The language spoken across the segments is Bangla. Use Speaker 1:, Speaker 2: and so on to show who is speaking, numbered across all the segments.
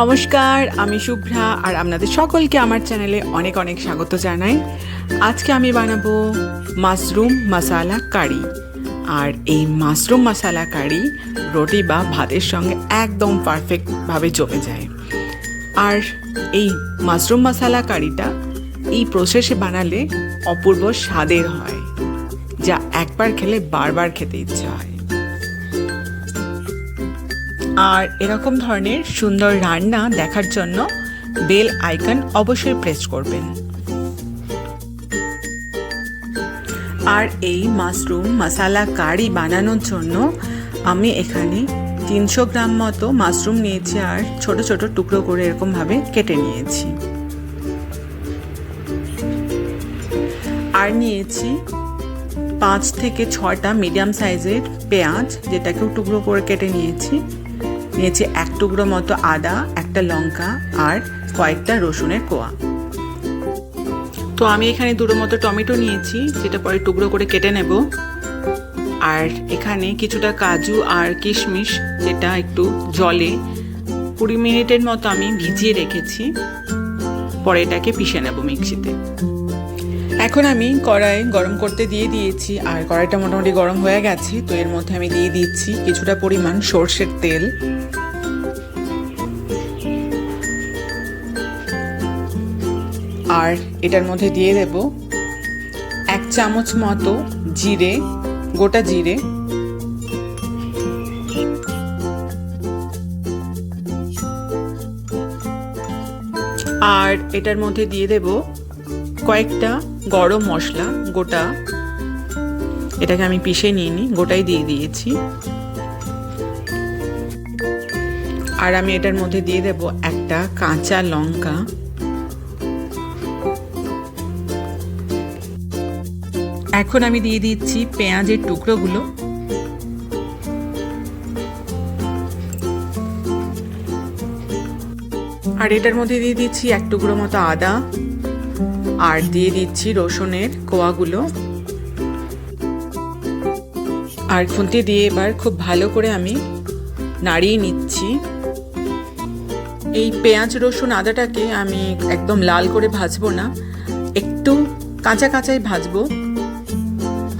Speaker 1: নমস্কার, আমি শুভ্রা আর আপনাদের সকলকে আমার চ্যানেলে অনেক অনেক স্বাগত জানাই। আজকে আমি বানাবো মাশরুম মশালা কারি। আর এই মাশরুম মশালা কারি রুটি বা ভাতের সঙ্গে একদম পারফেক্টভাবে জমে যায়। আর এই মাশরুম মশালা কারিটা এই প্রসেসে বানালে অপূর্ব স্বাদের হয়, যা একবার খেলে বারবার খেতে ইচ্ছা হয়। আর এরকম ধরনের সুন্দর রান্না দেখার জন্য বেল আইকন অবশ্যই প্রেস করবেন। আর এই মাশরুম মশালা কারি বানানোর জন্য আমি এখানে তিনশো গ্রাম মতো মাশরুম নিয়েছি আর ছোট ছোট টুকরো করে এরকমভাবে কেটে নিয়েছি। আর নিয়েছি পাঁচ থেকে ছটা মিডিয়াম সাইজের পেঁয়াজ, যেটাকেও টুকরো করে কেটে নিয়েছি। নিয়েছি এক টুকরো মতো আদা, একটা লঙ্কা আর কয়েকটা রসুনের কোয়া। তো আমি এখানে দুটো মতো টমেটো নিয়েছি, যেটা পরে টুকরো করে কেটে নেব। আর এখানে কিছুটা কাজু আর কিশমিশ, যেটা একটু জলে কুড়ি মিনিটের মতো আমি ভিজিয়ে রেখেছি। পরে এটাকে পিষে নেব মিক্সিতে। এখন আমি কড়াই গরম করতে দিয়ে দিয়েছি, আর কড়াইটা মোটামুটি গরম হয়ে গেছে, তো এর মধ্যে আমি দিয়ে দিচ্ছি কিছুটা পরিমাণ সর্ষের তেল। আর এটার মধ্যে দিয়ে দেব এক চামচ মতো জিরে, গোটা জিরে। আর এটার মধ্যে দিয়ে দেব কয়েকটা গরম মশলা, গোটা। এটাকে আমি পিষে নিয়ে নিই, গোটাই দিয়ে দিয়েছি। আর আমি এটার মধ্যে দিয়ে দেব একটা কাঁচা লঙ্কা। এখন আমি দিয়ে দিচ্ছি পেঁয়াজের টুকরোগুলো। আর এটার মধ্যে দিয়ে দিচ্ছি এক টুকরো মতো আদা। আর দিয়ে দিচ্ছি রসুনের কোয়াগুলো। আর খুন্তি দিয়ে এবার খুব ভালো করে আমি নাড়িয়ে নিচ্ছি। এই পেঁয়াজ, রসুন, আদাটাকে আমি একদম লাল করে ভাজবো না, একটু কাঁচা কাঁচাই ভাজবো,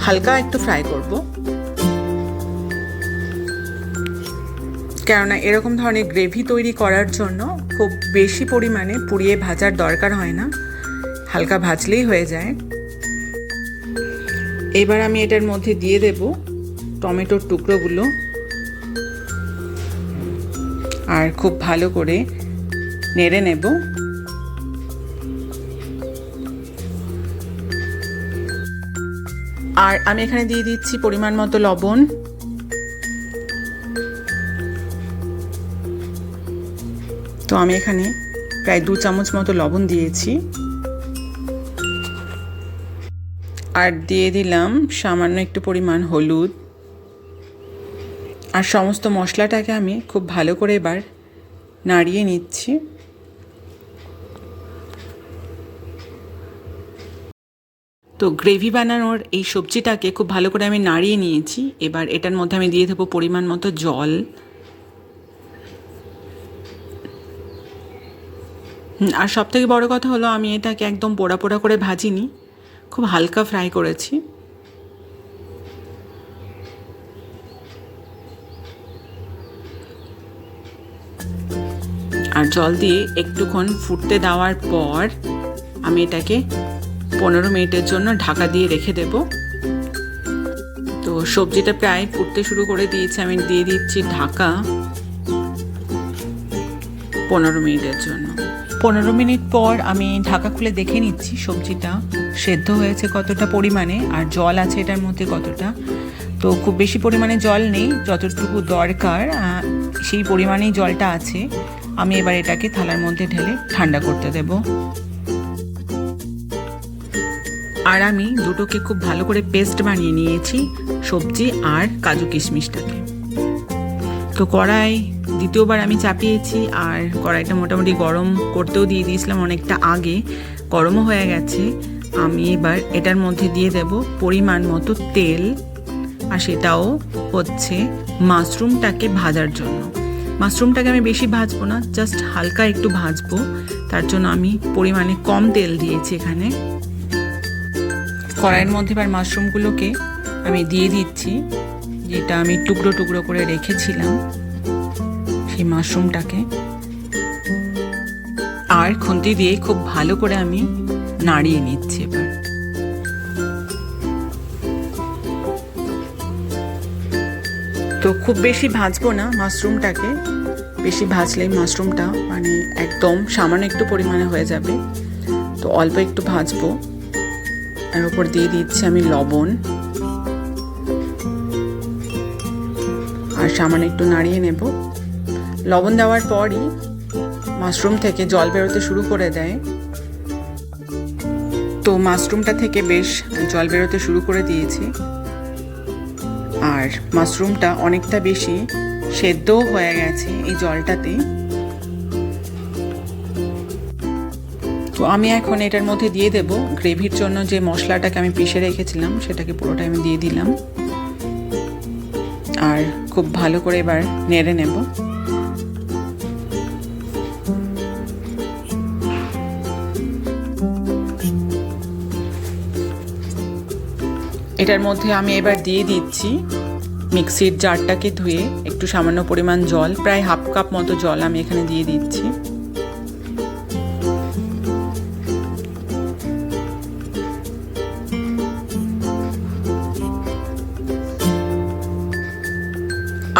Speaker 1: হালকা একটু ফ্রাই করব। কেননা এরকম ধরনের গ্রেভি তৈরি করার জন্য খুব বেশি পরিমাণে পুড়িয়ে ভাজার দরকার হয় না। হালকা ভাজলেই হয়ে যায়। এবার আমি এটার মধ্যে দিয়ে দেব টমেটোর টুকরোগুলো। আর খুব ভালো করে নেড়ে নেব। আর আমি এখানে দিয়ে দিচ্ছি পরিমাণ মতো লবণ। তো আমি এখানে প্রায় দু চামচ মতো লবণ দিয়েছি। আর দিয়ে দিলাম সামান্য একটু পরিমাণ হলুদ। আর সমস্ত মশলাটাকে আমি খুব ভালো করে এবার নাড়িয়ে নিচ্ছি। তো গ্রেভি বানানোর এই সবজিটাকে খুব ভালো করে আমি নাড়িয়ে নিয়েছি। এবার এটার মধ্যে আমি দিয়ে দেবো পরিমাণ মতো জল। আর সব থেকে বড়ো কথা হলো আমি এটাকে একদম পোড়া পোড়া করে ভাজিনি। খুব হালকা ফ্রাই করেছি। আর জল দিয়ে একটুক্ষণ ফুটতে দেওয়ার পর আমি এটাকে পনেরো মিনিটের জন্য ঢাকা দিয়ে রেখে দেব। তো সবজিটা প্রায় ফুটতে শুরু করে দিয়েছি, আমি দিয়ে দিচ্ছি ঢাকা পনেরো মিনিটের জন্য। পনেরো মিনিট পর আমি ঢাকা খুলে দেখে নিচ্ছি সবজিটা। সেদ্ধ হয়েছে কতটা পরিমাণে আর জল আছে এটার মধ্যে কতটা। তো খুব বেশি পরিমাণে জল নেই, যতটুকু দরকার সেই পরিমাণেই জলটা আছে। আমি এবার এটাকে থালার মধ্যে ঢেলে ঠান্ডা করতে দেব। আর আমি দুটোকে খুব ভালো করে পেস্ট বানিয়ে নিয়েছি, সবজি আর কাজু কিশমিশটাকে। তো কড়াই দ্বিতীয়বার আমি চাপিয়েছি আর কড়াইটা মোটামুটি গরম করতেও দিয়ে দিয়েছিলাম অনেকটা আগে। গরমও হয়ে গেছে। আমি এবার এটার মধ্যে দিয়ে দেব পরিমাণ মতো তেল আর সেটাও হচ্ছে মাশরুমটাকে ভাজার জন্য। মাশরুমটাকে আমি বেশি ভাজবো না জাস্ট হালকা একটু ভাজবো। তার জন্য আমি পরিমাণে কম তেল দিয়েছি এখানে। কড়াইয়ের মধ্যে এবার মাশরুমগুলোকে আমি দিয়ে দিচ্ছি, যেটা আমি টুকরো টুকরো করে রেখেছিলাম। সেই মাশরুমটাকে। আর খুন্তি দিয়ে খুব ভালো করে আমি নাড়িয়ে নিচ্ছি এবার। তো খুব বেশি ভাজবো না মাশরুমটাকে। বেশি ভাজলেই মাশরুমটা মানে একদম সামান্য একটু পরিমাণে হয়ে যাবে। তো অল্প একটু ভাজবো। এর উপর দিয়ে দিচ্ছি আমি লবণ। আর সামান্য একটু নাড়িয়ে নেব। লবণ দেওয়ার পরই মাশরুম থেকে জল বেরোতে শুরু করে দেয়। তো মাশরুমটা থেকে বেশ জল বেরোতে শুরু করে দিয়েছি। আর মাশরুমটা অনেকটা বেশি সেদ্ধও হয়ে গেছে এই জলটাতে। তো আমি এখন এটার মধ্যে দিয়ে দেব। গ্রেভির জন্য যে মশলাটাকে আমি পিষে রেখেছিলাম, সেটাকে পুরোটা আমি দিয়ে দিলাম। আর খুব ভালো করে এবার নেড়ে নেব। এটার মধ্যে আমি এবার দিয়ে দিচ্ছি মিক্সির জারটাকে ধুয়ে একটু সামান্য পরিমাণ জল, প্রায় হাফ কাপ মতো জল আমি এখানে দিয়ে দিচ্ছি।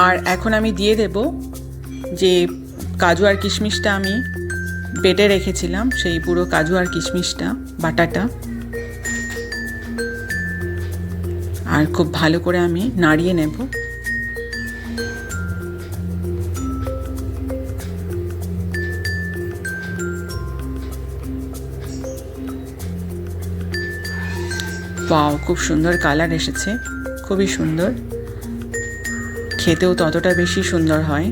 Speaker 1: আর এখন আমি দিয়ে দেব যে কাজু আর কিশমিশটা আমি বেটে রেখেছিলাম, সেই পুরো কাজু আর কিশমিশটা, বাটাটা। আর খুব ভালো করে আমি নাড়িয়ে নেব। পাও খুব সুন্দর কালার এসেছে, খুবই সুন্দর। খেতেও ততটা বেশি সুন্দর হয়।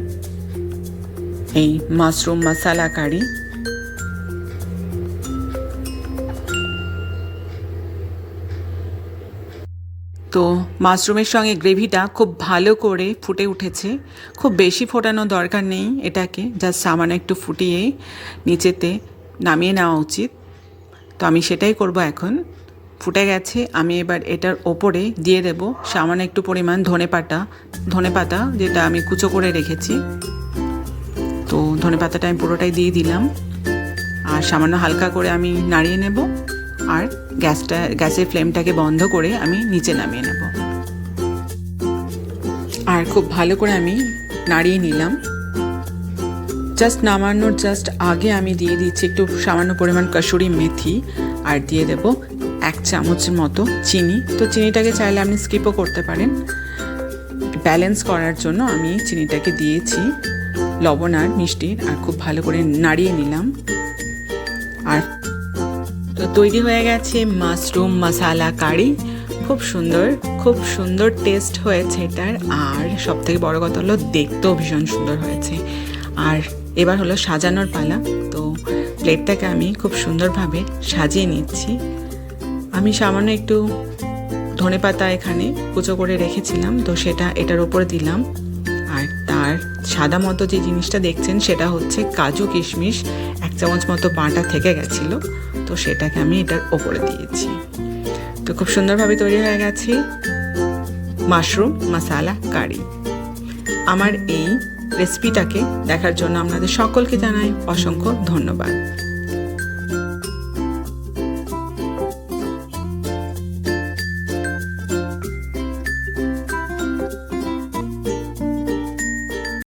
Speaker 1: এই মাশরুম মশালা কারি তো মাশরুমের সঙ্গে গ্রেভিটা খুব ভালো করে ফুটে উঠেছে। খুব বেশি ফোটানো দরকার নেই এটাকে জাস্ট সামান্য একটু ফুটিয়ে নিচেতে নামিয়ে নেওয়া উচিত। তো আমি সেটাই করব এখন। ফুটে গেছে, আমি এবার এটার ওপরে দিয়ে দেব সামান্য একটু পরিমাণ ধনে পাতা ধনে পাতা যেটা আমি কুচো করে রেখেছি। তো ধনে পাতাটা আমি পুরোটাই দিয়ে দিলাম। আর সামান্য হালকা করে আমি নাড়িয়ে নেব। আর গ্যাসটা, গ্যাসের ফ্লেমটাকে বন্ধ করে আমি নিচে নামিয়ে নেব। আর খুব ভালো করে আমি নাড়িয়ে নিলাম। জাস্ট নামানোর জাস্ট আগে আমি দিয়ে দিচ্ছি একটু সামান্য পরিমাণ কসুরি মেথি আর দিয়ে দেব এক চামচের মতো চিনি। তো চিনিটাকে চাইলে আপনি স্কিপও করতে পারেন। ব্যালেন্স করার জন্য আমি চিনিটাকে দিয়েছি, লবণ আর মিষ্টির আর খুব ভালো করে নাড়িয়ে নিলাম। তৈরি হয়ে গেছে মাশরুম মশালা কারি। খুব সুন্দর খুব সুন্দর টেস্ট হয়েছে এটার। আর সব থেকে বড় কথা হলো দেখতেও ভীষণ সুন্দর হয়েছে। আর এবার হলো সাজানোর পালা। তো প্লেটটাকে আমি খুব সুন্দরভাবে সাজিয়ে নিচ্ছি। আমি সামান্য একটু ধনে পাতা এখানে কুচো করে রেখেছিলাম। তো সেটা এটার ওপরে দিলাম। আর তার সাদা মতো যে জিনিসটা দেখছেন সেটা হচ্ছে কাজু কিশমিশ। এক চামচ মতো বাটা থেকে গেছিল। তো সেটাকে আমি এটার ওপরে দিয়েছি। তো খুব সুন্দরভাবে তৈরি হয়ে গেছে মাশরুম মশালা কারি। আমার এই রেসিপিটাকে দেখার জন্য আপনাদের সকলকে জানাই অসংখ্য ধন্যবাদ।